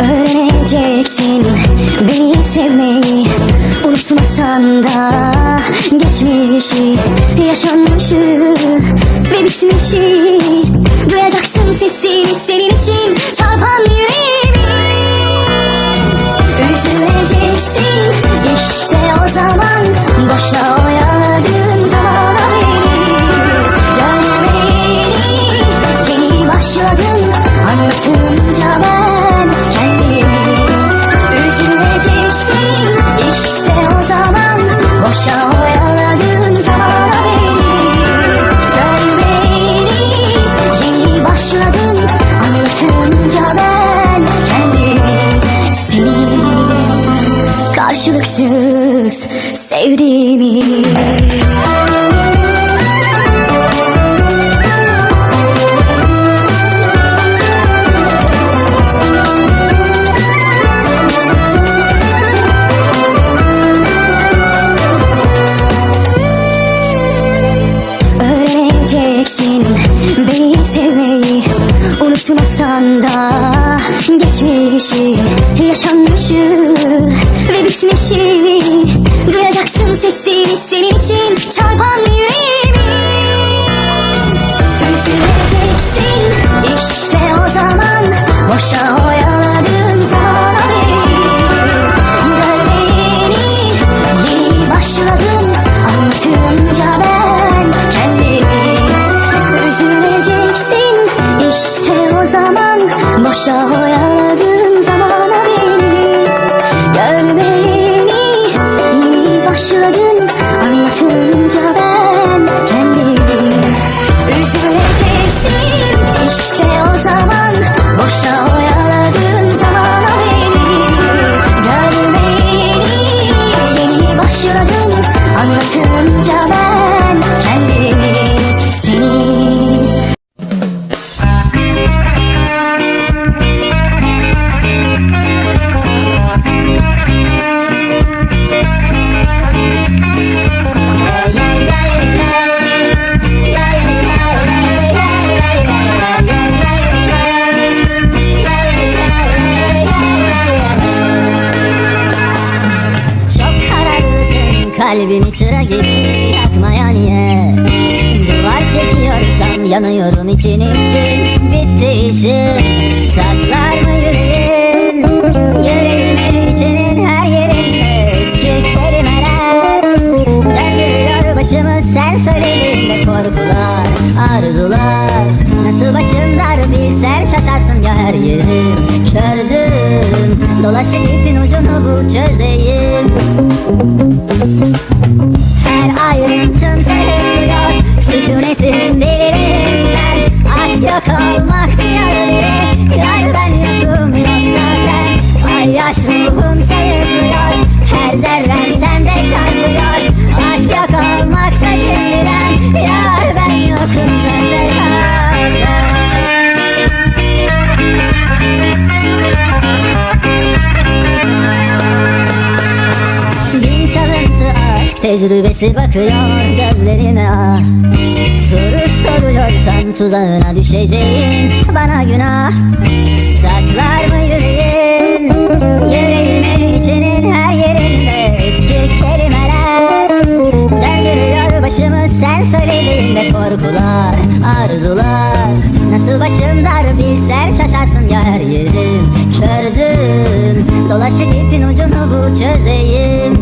Öğreneceksin beni sevmeyi. Unutmasan da geçmişi Yaşanmışı ve bitmişi karşılıksız sevdiğimi. Öğreneceksin beni sevmeyi. Unutmasan da geçmişi Yaşanmışı See, sini, see, sini, sini, sini, sini, sini, kalbimi çıra gibi yakmaya niye Duvar çekiyorsam yanıyorum için için. Bitti işim saklar mı yüreğin? Yüreğimin içinin her yerinde eski kelimeler. Döndürüyor başımı sen söylediğinde korkular Arzular. Nasıl başım dar bilsen şaşarsın ya her yerim Kördüm dolaşık ipin ucunu bul çözeyim. Her ayrıntın tecrübesi bakıyor gözlerime ah Soru soruyorsan tuzağına düşeceğim. Bana günah Saklar mı yüreğin? Yüreğimin içinin her yerinde eski kelimeler Döndürüyor başımı sen söylediğinde korkular arzular. Nasıl başım dar bilsen şaşarsın ya her yerim? Kördüm dolaşık ipin ucunu bul çözeyim